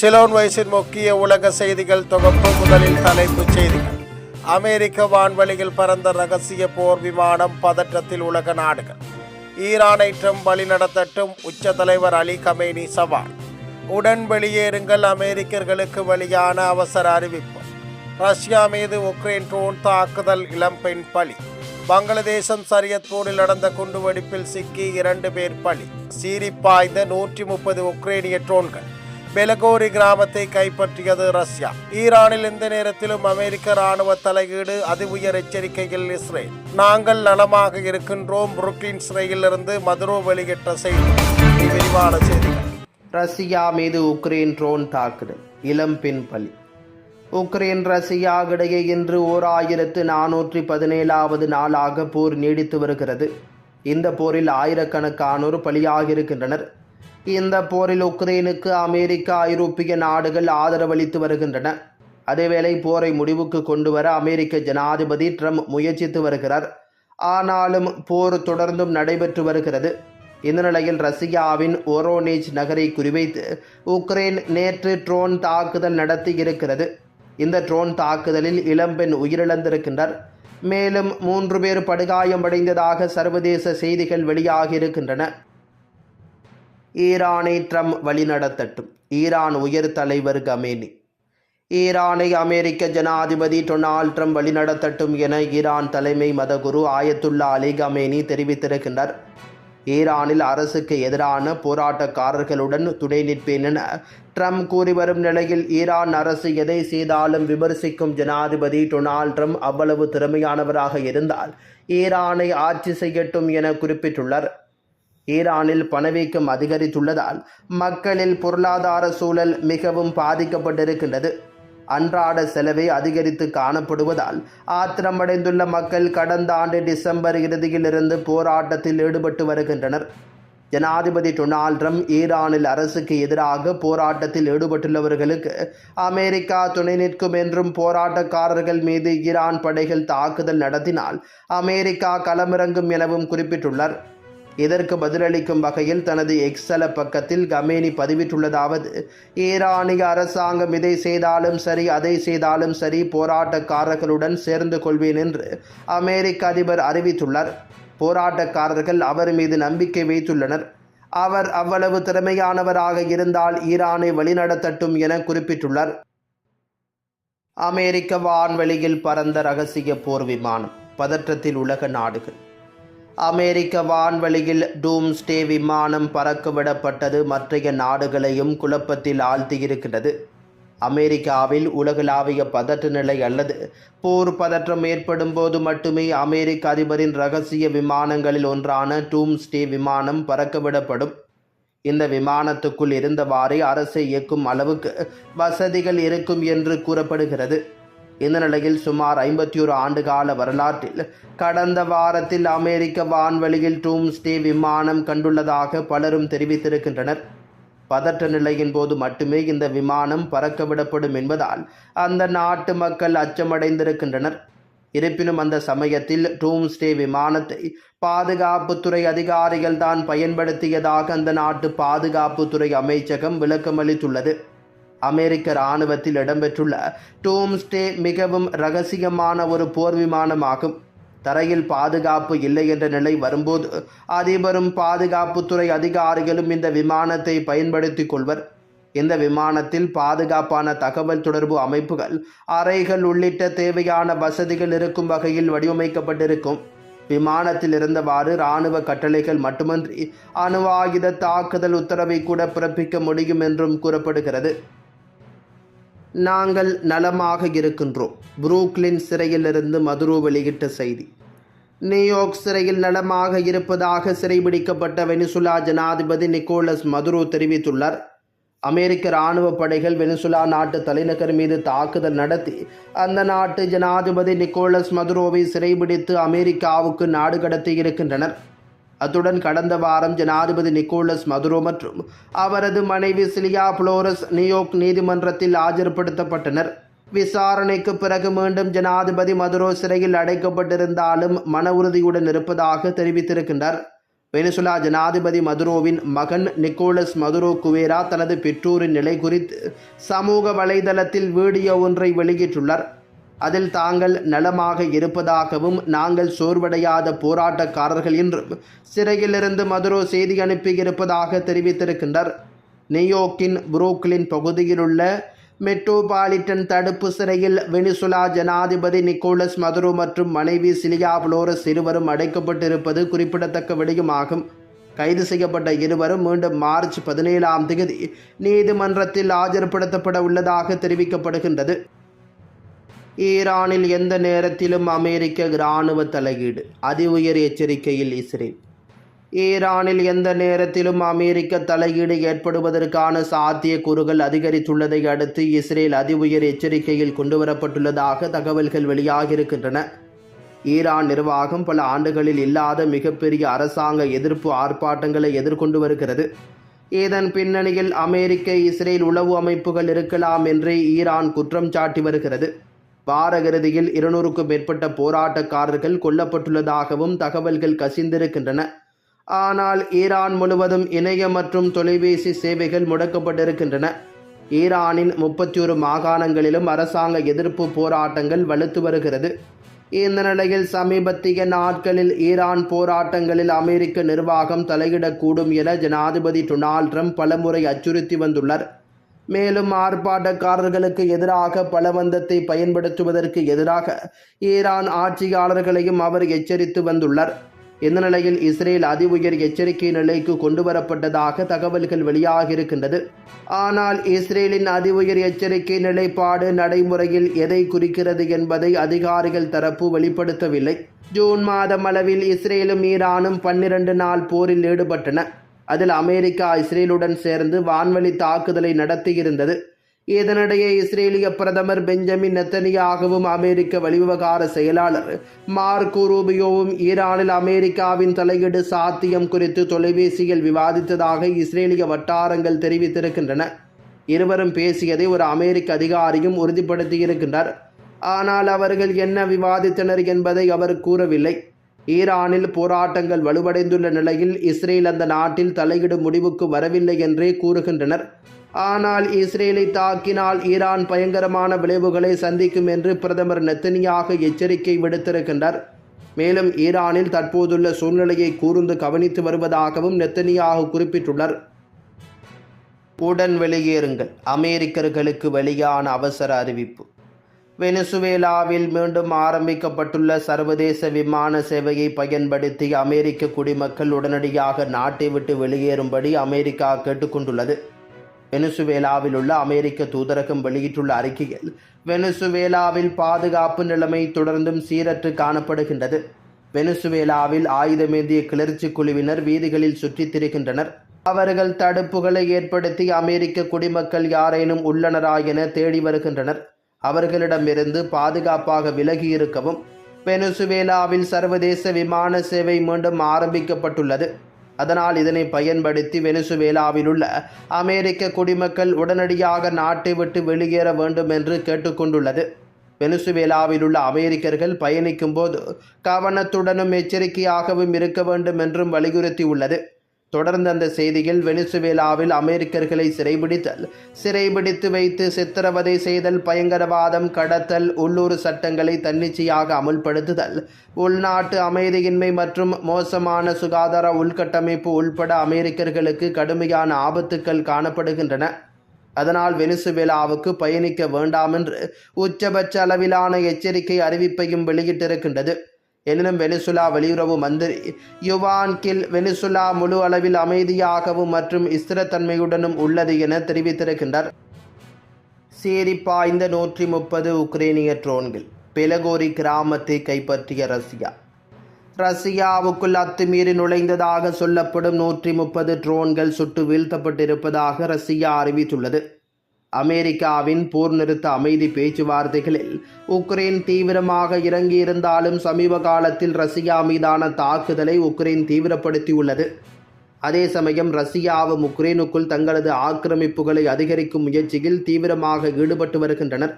சிலோன் வயசின் முக்கிய உலக செய்திகள் தொகுப்பு முதலில் தலைப்புச் செய்திகள். அமெரிக்க வான்வெளியில் பறந்த ரகசிய போர் விமானம் பதற்றத்தில் உலக நாடுகள். ஈரானை ட்ரம்ப் வழிநடத்தட்டும் உச்ச தலைவர் அலி கமேனி சவால். உடன் வெளியேறுங்கள் அமெரிக்கர்களுக்கு வெளியான அவசர அறிவிப்பு. ரஷ்யா மீது உக்ரைன் ட்ரோன் தாக்குதல் இளம்பெண் பலி. பங்களாதேசம் சரியத்பூரில் நடந்த குண்டுவெடிப்பில் சிக்கி இரண்டு பேர் பலி. சீறிப்பாய்ந்த நூற்றி முப்பது உக்ரைனிய ட்ரோன்கள். பெலகோரி கிராமத்தை கைப்பற்றியது ரஷ்யா. ஈரானில் எந்த நேரத்திலும் அமெரிக்க ராணுவ தலையீடு அதி உயர் எச்சரிக்கையில் இஸ்ரேல். நாங்கள் நலமாக இருக்கின்றோம் புருக்லின் சிறையிலிருந்து மதுரோ வெளியிட்ட செய்தி. விரிவான செய்திகள். ரஷ்யா மீது உக்ரைன் ட்ரோன் தாக்குதல் இளம் பெண் பலி. உக்ரைன் ரஷ்யா இடையே இன்று ஓர் ஆயிரத்து நானூற்றி பதினேழாவது நாளாக போர் நீடித்து வருகிறது. இந்த போரில் ஆயிரக்கணக்கானோர் பலியாகியிருக்கின்றனர். இந்த போரில் உக்ரைனுக்கு அமெரிக்கா ஐரோப்பிய நாடுகள் ஆதரவளித்து வருகின்றன. அதேவேளை போரை முடிவுக்கு கொண்டு வர அமெரிக்க ஜனாதிபதி ட்ரம்ப் முயற்சித்து வருகிறார். ஆனாலும் போர் தொடர்ந்தும் நடைபெற்று வருகிறது. இந்த நிலையில் ரஷ்யாவின் ஓரோனேஜ் நகரை குறிவைத்து உக்ரைன் நேற்று ட்ரோன் தாக்குதல் நடத்தி இருக்கிறது. இந்த ட்ரோன் தாக்குதலில் இளம்பெண் உயிரிழந்திருக்கின்றார். மேலும் மூன்று பேர் படுகாயமடைந்ததாக சர்வதேச செய்திகள் வெளியாகியிருக்கின்றன ஈரானை ட்ரம்ப் வழிநடத்தட்டும். ஈரான் உயர் தலைவர் கமேனி. ஈரானை அமெரிக்க ஜனாதிபதி டொனால்ட் ட்ரம்ப் வழிநடத்தட்டும் என ஈரான் தலைமை மதகுரு ஆயத்துல்லா அலி கமேனி தெரிவித்திருக்கின்றார். ஈரானில் அரசுக்கு எதிரான போராட்டக்காரர்களுடன் துணை நிற்பேன் என ட்ரம்ப் கூறி வரும் நிலையில் ஈரான் அரசு எதை செய்தாலும் விமர்சிக்கும் ஜனாதிபதி டொனால்ட் ட்ரம்ப் அவ்வளவு திறமையானவராக இருந்தால் ஈரானை ஆட்சி செய்யட்டும் என குறிப்பிட்டுள்ளார். ஈரானில் பணவீக்கம் அதிகரித்துள்ளதால் மக்களில் பொருளாதார சூழல் மிகவும் பாதிக்கப்பட்டிருக்கின்றது. அன்றாட செலவை அதிகரித்து காணப்படுவதால் ஆத்திரமடைந்துள்ள மக்கள் கடந்த ஆண்டு டிசம்பர் இறுதியிலிருந்து போராட்டத்தில் ஈடுபட்டு வருகின்றனர். ஜனாதிபதி டொனால்ட் ட்ரம்ப் ஈரானில் அரசுக்கு எதிராக போராட்டத்தில் ஈடுபட்டுள்ளவர்களுக்கு அமெரிக்கா துணை நிற்கும் என்றும் போராட்டக்காரர்கள் மீது ஈரான் படைகள் தாக்குதல் நடத்தினால் அமெரிக்கா களமிறங்கும் எனவும் குறிப்பிட்டுள்ளார். இதற்கு பதிலளிக்கும் வகையில் தனது எக்ஸல பக்கத்தில் கமேனி பதிவிட்டுள்ளதாவது ஈரானிய அரசாங்கம் இதை செய்தாலும் சரி அதை செய்தாலும் சரி போராட்டக்காரர்களுடன் சேர்ந்து கொள்வேன் என்று அமெரிக்க அதிபர் அறிவித்துள்ளார். போராட்டக்காரர்கள் அவர் மீது நம்பிக்கை வைத்துள்ளனர். அவர் அவ்வளவு திறமையானவராக இருந்தால் ஈரானை வழிநடத்தட்டும் என குறிப்பிட்டுள்ளார். அமெரிக்க வான்வெளியில் பறந்த ரகசிய போர் விமானம் பதற்றத்தில் உலக நாடுகள். அமெரிக்க வான்வெளியில் டூம்ஸ்டே விமானம் பறக்க விடப்பட்டது மற்றைய நாடுகளையும் குழப்பத்தில் ஆழ்த்தியிருக்கிறது அமெரிக்காவில் உலகளாவிய பதற்ற நிலை அல்லது போர் பதற்றம் ஏற்படும் போது மட்டுமே அமெரிக்க அதிபரின் ரகசிய விமானங்களில் ஒன்றான டூம்ஸ்டே விமானம் பறக்கவிடப்படும். இந்த விமானத்துக்குள் இருந்தவாறே அரசை இயக்கும் அளவுக்கு வசதிகள் இருக்கும் என்று கூறப்படுகிறது. இந்த நிலையில் சுமார் ஐம்பத்தி ஒரு ஆண்டுகால வரலாற்றில் கடந்த வாரத்தில் அமெரிக்க வான்வெளியில் டூம்ஸ்டே விமானம் கண்டுள்ளதாக பலரும் தெரிவித்திருக்கின்றனர். பதற்ற நிலையின் போது மட்டுமே இந்த விமானம் பறக்கவிடப்படும் என்பதால் அந்த நாட்டு மக்கள் அச்சமடைந்திருக்கின்றனர். இருப்பினும் அந்த சமயத்தில் டூம்ஸ்டே விமானத்தை பாதுகாப்புத்துறை அதிகாரிகள் தான் பயன்படுத்தியதாக அந்த நாட்டு பாதுகாப்புத்துறை அமைச்சகம் விளக்கமளித்துள்ளது. அமெரிக்க இராணுவத்தில் இடம்பெற்றுள்ள டூம்ஸ்டே மிகவும் ரகசியமான ஒரு போர் விமானமாகும். தரையில் பாதுகாப்பு இல்லை என்ற நிலை வரும்போது அதிபரும் பாதுகாப்புத்துறை அதிகாரிகளும் இந்த விமானத்தை பயன்படுத்திக் கொள்வர். இந்த விமானத்தில் பாதுகாப்பான தகவல் தொடர்பு அமைப்புகள் அறைகள் உள்ளிட்ட தேவையான வசதிகள் இருக்கும் வகையில் வடிவமைக்கப்பட்டிருக்கும். விமானத்தில் இருந்தவாறு இராணுவ கட்டளைகள் மட்டுமன்றி அணு ஆயுத தாக்குதல் உத்தரவை கூட பிறப்பிக்க முடியும் என்றும் கூறப்படுகிறது. நாங்கள் நலமாக இருக்கின்றோம். புரூக்லின் சிறையிலிருந்து மதுரு வெளியிட்ட செய்தி. நியூயார்க் சிறையில் நலமாக இருப்பதாக சிறைபிடிக்கப்பட்ட வெனிசுலா ஜனாதிபதி நிக்கோலஸ் மதுரு தெரிவித்துள்ளார். அமெரிக்க இராணுவ படைகள் வெனிசுலா நாட்டு தலைநகர் மீது தாக்குதல் நடத்தி அந்த நாட்டு ஜனாதிபதி நிக்கோலஸ் மதுரோவை சிறைபிடித்து அமெரிக்காவுக்கு நாடு கடத்தி இருக்கின்றனர். அத்துடன் கடந்த வாரம் ஜனாதிபதி நிக்கோலஸ் மதுரோ மற்றும் அவரது மனைவி சிலியா புளோரஸ் நியூயோர்க் நீதிமன்றத்தில் ஆஜர்படுத்தப்பட்டனர். விசாரணைக்கு பிறகு மீண்டும் ஜனாதிபதி மதுரோ சிறையில் அடைக்கப்பட்டிருந்தாலும் மன உறுதியுடன் இருப்பதாக தெரிவித்திருக்கின்றார். வெனிசுலா ஜனாதிபதி மதுரோவின் மகன் நிக்கோலஸ் மதுரோ குவேரா தனது பெற்றோரின் நிலை குறித்து சமூக வலைதளத்தில் வீடியோ ஒன்றை வெளியிட்டுள்ளார். அதில் தாங்கள் நலமாக இருப்பதாகவும் நாங்கள் சோர்வடையாத போராட்டக்காரர்கள் என்றும் சிறையிலிருந்து மதுரோ செய்தி அனுப்பியிருப்பதாக தெரிவித்திருக்கின்றார் நியூயோர்க்கின் புரூக்லின் பகுதியிலுள்ள மெட்ரோபாலிட்டன் தடுப்பு சிறையில் வெனிசுலா ஜனாதிபதி நிக்கோலஸ் மதுரோ மற்றும் மனைவி சிலியா புளோரஸ் இருவரும் அடைக்கப்பட்டிருப்பது குறிப்பிடத்தக்க விடயமாகும். கைது செய்யப்பட்ட இருவரும் மீண்டும் மார்ச் பதினேழாம் தேதி நீதிமன்றத்தில் ஆஜர்படுத்தப்பட உள்ளதாக தெரிவிக்கப்படுகின்றது. ஈரானில் எந்த நேரத்திலும் அமெரிக்க இராணுவ தலையீடு? அதி உயர் எச்சரிக்கையில் இஸ்ரேல். ஈரானில் எந்த நேரத்திலும் அமெரிக்க தலையீடு ஏற்படுவதற்கான சாத்தியக்கூறுகள் அதிகரித்துள்ளதை அடுத்து இஸ்ரேல் அதி உயர் எச்சரிக்கையில் கொண்டுவரப்பட்டுள்ளதாக தகவல்கள் வெளியாகியிருக்கின்றன. ஈரான் நிர்வாகம் பல ஆண்டுகளில் இல்லாத மிகப்பெரிய அரசாங்க எதிர்ப்பு ஆர்ப்பாட்டங்களை எதிர்கொண்டு வருகிறது. இதன் பின்னணியில் அமெரிக்க இஸ்ரேல் உளவு அமைப்புகள் இருக்கலாம் என்று ஈரான் குற்றம் சாட்டி வருகிறது. வாரகிருதியில் இருநூறுக்கும் மேற்பட்ட போராட்டக்காரர்கள் கொல்லப்பட்டுள்ளதாகவும் தகவல்கள் கசிந்திருக்கின்றன. ஆனால் ஈரான் முழுவதும் இணைய மற்றும் தொலைபேசி சேவைகள் முடக்கப்பட்டிருக்கின்றன. ஈரானின் முப்பத்தி ஒரு மாகாணங்களிலும் அரசாங்க எதிர்ப்பு போராட்டங்கள் வலுத்து வருகிறது. இந்த நிலையில் சமீபத்திய நாட்களில் ஈரான் போராட்டங்களில் அமெரிக்க நிர்வாகம் தலையிடக்கூடும் என ஜனாதிபதி டொனால்ட் ட்ரம்ப் பலமுறை அச்சுறுத்தி வந்துள்ளார். மேலும் ஆர்ப்பாட்டக்காரர்களுக்கு எதிராக பலவந்தத்தை பயன்படுத்துவதற்கு எதிராக ஈரான் ஆட்சியாளர்களையும் அவர் எச்சரித்து வந்துள்ளார். இந்த நிலையில் இஸ்ரேல் அதி உயர் எச்சரிக்கை நிலைக்கு கொண்டு வரப்பட்டதாக தகவல்கள் வெளியாகியிருக்கின்றது. ஆனால் இஸ்ரேலின் அதி உயர் எச்சரிக்கை நிலைப்பாடு நடைமுறையில் எதை குறிக்கிறது என்பதை அதிகாரிகள் தரப்பு வெளிப்படுத்தவில்லை. ஜூன் மாதம் அளவில் இஸ்ரேலும் ஈரானும் பன்னிரண்டு நாள் போரில் ஈடுபட்டன. அதில் அமெரிக்கா இஸ்ரேலுடன் சேர்ந்து வான்வழி தாக்குதலை நடத்தியிருந்தது. இதனிடையே இஸ்ரேலிய பிரதமர் பெஞ்சமின் நெத்தனியாகவும் அமெரிக்க வெளிவிவகார செயலாளர் மார்க் ரூபியோவும் ஈரானில் அமெரிக்காவின் தலையீடு சாத்தியம் குறித்து தொலைபேசியில் விவாதித்ததாக இஸ்ரேலிய வட்டாரங்கள் தெரிவித்திருக்கின்றன. இருவரும் பேசியதை ஒரு அமெரிக்க அதிகாரியும் உறுதிப்படுத்தியிருக்கின்றார். ஆனால் அவர்கள் என்ன விவாதித்தனர் என்பதை அவர் கூறவில்லை. ஈரானில் போராட்டங்கள் வலுவடைந்துள்ள நிலையில் இஸ்ரேல் அந்த நாட்டில் தலையிடும் முடிவுக்கு வரவில்லை என்றே கூறுகின்றனர். ஆனால் இஸ்ரேலை தாக்கினால் ஈரான் பயங்கரமான விளைவுகளை சந்திக்கும் என்று பிரதமர் நெத்தனியாக எச்சரிக்கை விடுத்திருக்கின்றார். மேலும் ஈரானில் தற்போதுள்ள சூழ்நிலையை கூர்ந்து கவனித்து வருவதாகவும் நெத்தனியாக குறிப்பிட்டுள்ளார். உடன் வெளியேறுங்கள். அமெரிக்கர்களுக்கு வெளியான அவசர அறிவிப்பு. வெனிசுவேலாவில் மீண்டும் ஆரம்பிக்கப்பட்டுள்ள சர்வதேச விமான சேவையை பயன்படுத்தி அமெரிக்க குடிமக்கள் உடனடியாக நாட்டை விட்டு வெளியேறும்படி அமெரிக்கா கேட்டுக்கொண்டுள்ளது. வெனிசுவேலாவில் உள்ள அமெரிக்க தூதரகம் வெளியிட்டுள்ள அறிக்கையில் வெனிசுவேலாவில் பாதுகாப்பு நிலைமை தொடர்ந்தும் சீரற்று காணப்படுகின்றது. வெனிசுவேலாவில் ஆயுதமேந்திய கிளர்ச்சி குழுவினர் வீதிகளில் சுற்றித் திரிகின்றனர். அவர்கள் தடுப்புகளை ஏற்படுத்தி அமெரிக்க குடிமக்கள் யாரேனும் உள்ளனரா என தேடி வருகின்றனர். அவர்களிடமிருந்து பாதுகாப்பாக விலகி இருக்கவும் வெனிசுவேலாவில் சர்வதேச விமான சேவை மீண்டும் ஆரம்பிக்கப்பட்டுள்ளது. அதனால் இதனை பயன்படுத்தி வெனிசுவேலாவில் உள்ள அமெரிக்க குடிமக்கள் உடனடியாக நாட்டை விட்டு வெளியேற வேண்டும் என்று கேட்டுக்கொண்டுள்ளது. வெனிசுவேலாவில் உள்ள அமெரிக்கர்கள் பயணிக்கும் போது கவனத்துடனும் எச்சரிக்கையாகவும் இருக்க வேண்டும் என்றும் வலியுறுத்தியுள்ளது. தொடர்ந்து அந்த செய்தியில் வெனிசுவேலாவில் அமெரிக்கர்களை சிறைபிடித்தல் சிறைபிடித்து வைத்து சித்திரவதை செய்தல் பயங்கரவாதம் கடத்தல் உள்ளூர் சட்டங்களை தன்னிச்சையாக அமுல்படுத்துதல் உள்நாட்டு அமைதியின்மை மற்றும் மோசமான சுகாதார உள்கட்டமைப்பு உள்பட அமெரிக்கர்களுக்கு கடுமையான ஆபத்துக்கள் காணப்படுகின்றன. அதனால் வெனிசுவேலாவுக்கு பயணிக்க வேண்டாம் என்று உச்சபட்ச அளவிலான எச்சரிக்கை அறிவிப்பையும் வெளியிட்டிருக்கின்றது. எனினும் வெனிசுலா வெளியுறவு மந்திரி யுவான் கில் வெனிசுலா முழு அளவில் அமைதியாகவும் மற்றும் ஸ்திரத்தன்மையுடனும் உள்ளது என தெரிவித்திருக்கின்றார். சீறி இந்த நூற்றி முப்பது உக்ரைனிய ட்ரோன்கள் பெலகோரி கிராமத்தை கைப்பற்றிய ரஷ்யா. ரஷ்யாவுக்குள் அத்துமீறி நுழைந்ததாக சொல்லப்படும் நூற்றி முப்பது ட்ரோன்கள் சுட்டு வீழ்த்தப்பட்டிருப்பதாக ரஷ்யா அறிவித்துள்ளது. அமெரிக்காவின் போர் நிறுத்த அமைதி பேச்சுவார்த்தைகளில் உக்ரைன் தீவிரமாக இறங்கியிருந்தாலும் சமீப காலத்தில் ரஷ்யா மீதான தாக்குதலை உக்ரைன் தீவிரப்படுத்தியுள்ளது. அதே சமயம் ரஷ்யாவும் உக்ரைனுக்குள் தங்களது ஆக்கிரமிப்புகளை அதிகரிக்கும் முயற்சியில் தீவிரமாக ஈடுபட்டு வருகின்றனர்.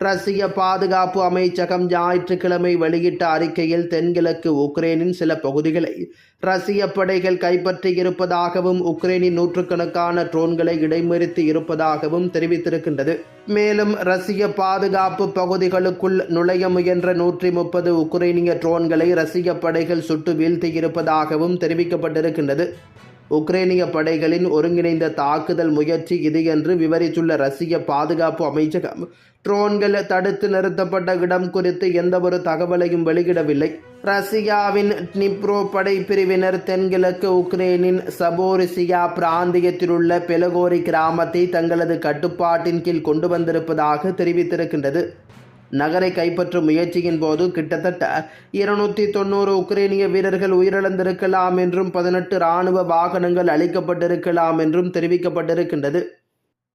ரஷ்ய பாதுகாப்பு அமைச்சகம் ஞாயிற்றுக்கிழமை வெளியிட்ட அறிக்கையில் தென்கிழக்கு உக்ரைனின் சில பகுதிகளை ரஷ்ய படைகள் கைப்பற்றியிருப்பதாகவும் உக்ரைனின் நூற்றுக்கணக்கான ட்ரோன்களை இடைமறித்து இருப்பதாகவும் தெரிவித்திருக்கின்றது. மேலும் ரஷ்ய பாதுகாப்பு பகுதிகளுக்குள் நுழைய முயன்ற நூற்றி முப்பது உக்ரைனிய ட்ரோன்களை ரஷ்ய படைகள் சுட்டு வீழ்த்தியிருப்பதாகவும் தெரிவிக்கப்பட்டிருக்கின்றது. உக்ரைனிய படைகளின் ஒருங்கிணைந்த தாக்குதல் முயற்சி இது என்று விவரித்துள்ள ரஷ்ய பாதுகாப்பு அமைச்சகம் ட்ரோன்கள் தடுத்து நிறுத்தப்பட்ட இடம் குறித்து எந்தவொரு தகவலையும் வெளியிடவில்லை. ரஷ்யாவின் நிப்ரோ படைப்பிரிவினர் தென்கிழக்கு உக்ரைனின் சபோரிசியா பிராந்தியத்திலுள்ள பெலகோரி கிராமத்தை தங்களது கட்டுப்பாட்டின் கீழ் கொண்டு வந்திருப்பதாக தெரிவித்திருக்கின்றது. நகரை கைப்பற்றும் முயற்சியின் போது கிட்டத்தட்ட இருநூற்றி தொண்ணூறு உக்ரைனிய வீரர்கள் உயிரிழந்திருக்கலாம் என்றும் பதினெட்டு இராணுவ வாகனங்கள் அளிக்கப்பட்டிருக்கலாம் என்றும் தெரிவிக்கப்பட்டிருக்கின்றது.